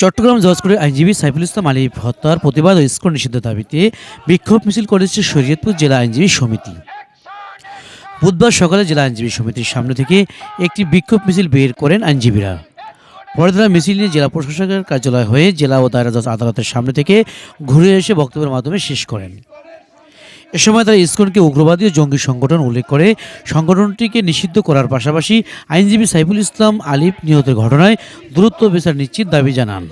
চট্টগ্রাম জজ করে আইনজীবী সাইফুল ইসলাম আলী হত্যার প্রতিবাদ ও ইস্কন নিষিদ্ধ দাবিতে বিক্ষোভ মিছিল করেছে শরীয়তপুর জেলা আইনজীবী সমিতি। বুধবার সকালে জেলা আইনজীবী সমিতির সামনে থেকে একটি বিক্ষোভ মিছিল বের করেন আইনজীবীরা। পরে তারা মিছিল নিয়ে জেলা প্রশাসকের কার্যালয় হয়ে জেলা ও দায়রা জজ আদালতের সামনে থেকে ঘুরে এসে বক্তব্যের মাধ্যমে শেষ করেন। এ সময় তারা ইসকনকে উগ্রবাদী ও জঙ্গি সংগঠন উল্লেখ করে। সংগঠনটিকে নিষিদ্ধ করার পাশাপাশি আইনজীবী সাইফুল ইসলাম আলিফ নিহতের ঘটনায় দ্রুত বিচার নিশ্চিত দাবি জানান।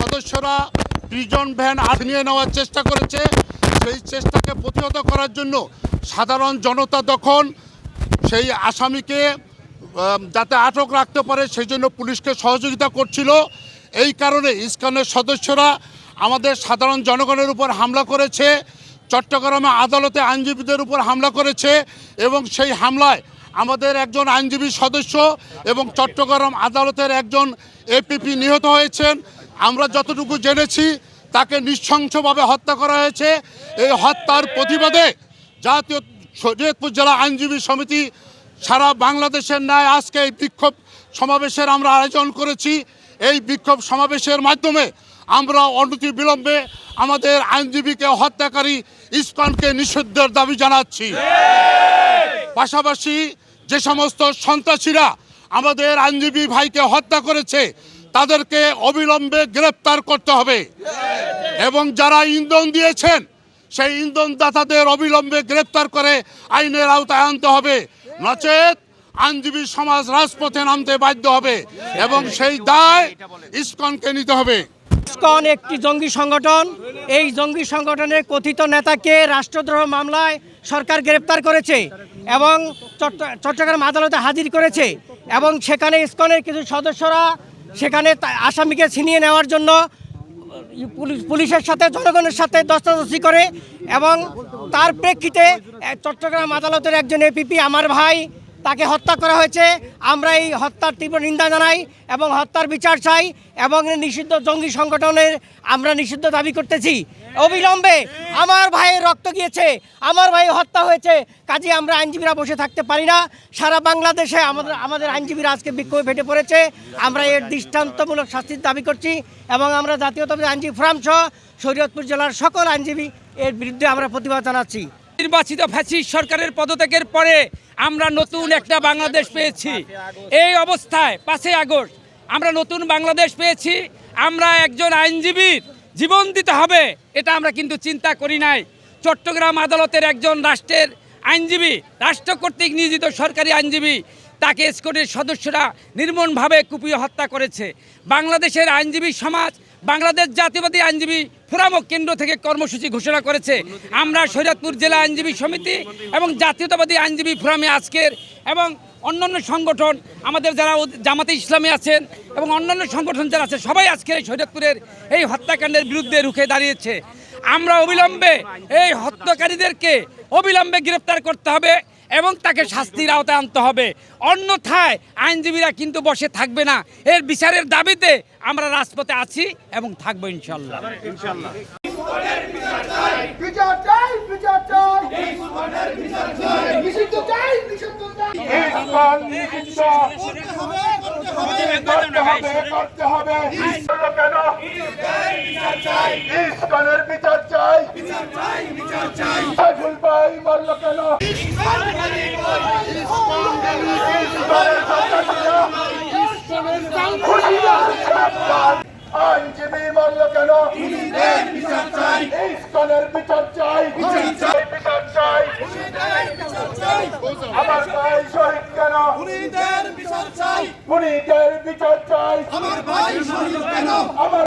সদস্যরা প্রিজন ভ্যান নিয়ে নেওয়ার চেষ্টা করেছে। সেই চেষ্টাকে প্রতিহত করার জন্য সাধারণ জনতা তখন সেই আসামিকে যাতে আটক রাখতে পারে সেই জন্য পুলিশকে সহযোগিতা করছিল। এই কারণে ইস্কনের সদস্যরা আমাদের সাধারণ জনগণের উপর হামলা করেছে, চট্টগ্রামে আদালতে আইনজীবীদের উপর হামলা করেছে এবং সেই হামলায় আমাদের একজন আইনজীবী সদস্য এবং চট্টগ্রাম আদালতের একজন এপিপি নিহত হয়েছেন। আমরা যতটুকু জেনেছি, তাকে নৃশংসভাবে হত্যা করা হয়েছে। এই হত্যার প্রতিবাদে জাতীয় শরীয়তপুর জেলা আইনজীবী সমিতি সারা বাংলাদেশের ন্যায় আজকে এই বিক্ষোভ সমাবেশের আমরা আয়োজন করেছি। এই বিক্ষোভ সমাবেশের মাধ্যমে আমরা অনতি বিলম্বে আমাদের আইনজীবীকে, হত্যাকারী ইস্কনকে নিষিদ্ধের দাবি জানাচ্ছি। পাশাপাশি যে সমস্ত সন্ত্রাসীরা আমাদের আইনজীবী ভাইকে হত্যা করেছে, তাদেরকে অবিলম্বে গ্রেপ্তার করতে হবে। এবং যারা ইন্ধন দিয়েছেন সেই ইন্ধন দাতাদের অবিলম্বে গ্রেপ্তার করে আইনের আওতায় আনতে হবে। নচেত আইনজীবী সমাজ রাজপথে নামতে বাধ্য হবে এবং সেই দায় ইস্কনকে নিতে হবে। ইসকন একটি জঙ্গি সংগঠন। এই জঙ্গি সংগঠনের কথিত নেতাকে রাষ্ট্রদ্রোহ মামলায় সরকার গ্রেপ্তার করেছে এবং চট্ট- চট্টগ্রাম আদালতে হাজির করেছে এবং সেখানে ইসকনের কিছু সদস্যরা সেখানে আসামিকে ছিনিয়ে নেওয়ার জন্য পুলিশ, পুলিশের সাথে, জনগণের সাথে দস্তাদস্তি করে এবং তার প্রেক্ষিতে চট্টগ্রাম আদালতের একজন এপিপি আমার ভাই তাকে হত্যা করা হয়েছে। আমরা এই হত্যার তীব্র নিন্দা জানাই এবং হত্যার বিচার চাই এবং নিষিদ্ধ জঙ্গি সংগঠনের আমরা নিষিদ্ধ দাবি করতেছি। অবিলম্বে আমার ভাইয়ের রক্ত গিয়েছে, আমার ভাই হত্যা হয়েছে, কাজে আমরা আইনজীবীরা বসে থাকতে পারি না। সারা বাংলাদেশে আমাদের আমাদের আইনজীবীরা আজকে বিক্ষোভে ফেটে পড়েছে। আমরা এর দৃষ্টান্তমূলক শাস্তির দাবি করছি এবং আমরা জাতীয়তাবাদী আইনজীবী ফোরাম সহ শরীয়তপুর জেলার সকল আইনজীবী এর বিরুদ্ধে আমরা প্রতিবাদ জানাচ্ছি। নির্বাচিত ফ্যাসিস্ট সরকারের পদত্যাগের পরে আমরা নতুন একটা বাংলাদেশ পেয়েছি। এই অবস্থায় পাঁচই আগস্ট আমরা নতুন বাংলাদেশ পেয়েছি। আমরা একজন আইনজীবীর জীবন দিতে হবে, এটা আমরা কিন্তু চিন্তা করি নাই। চট্টগ্রাম আদালতের একজন রাষ্ট্রের আইনজীবী, রাষ্ট্র কর্তৃক নিয়োজিত সরকারি আইনজীবী, তাকে স্কোটের সদস্যরা নির্মমভাবে কুপিয়ে হত্যা করেছে। বাংলাদেশের আইনজীবী সমাজ, বাংলাদেশ জাতীয়বাদী আইনজীবী ফোরামক কেন্দ্র থেকে কর্মসূচি ঘোষণা করেছে। আমরা শরীয়তপুর জেলা আইনজীবী সমিতি এবং জাতীয়তাবাদী আইনজীবী ফোরামে আজকের এবং অন্যান্য সংগঠন আমাদের যারা জামাতে ইসলামী আছেন এবং অন্যান্য সংগঠন যারা আছে, সবাই আজকের এই শরীয়তপুরের এই হত্যাকাণ্ডের বিরুদ্ধে রুখে দাঁড়িয়েছে। আমরা অবিলম্বে এই হত্যাকারীদেরকে অবিলম্বে গ্রেপ্তার করতে হবে। এবং তাকে শাস্তির আওতায় আনতে হবে। অন্যথায় আইনজীবীরা কিন্তু বসে থাকবে না। এর বিচারের দাবিতে আমরা রাজপথে আছি এবং থাকব ইনশাল্লাহ বিচার চাই বিচার চাই। ভাই মারল কেন। আইনজীবী মারল কেন ইসকনের বিচার চাই বিচার চাই আমার ভাই শহীদ কেন খুনিদের বিচার চাই আমার ভাই শহীদ কেন আমার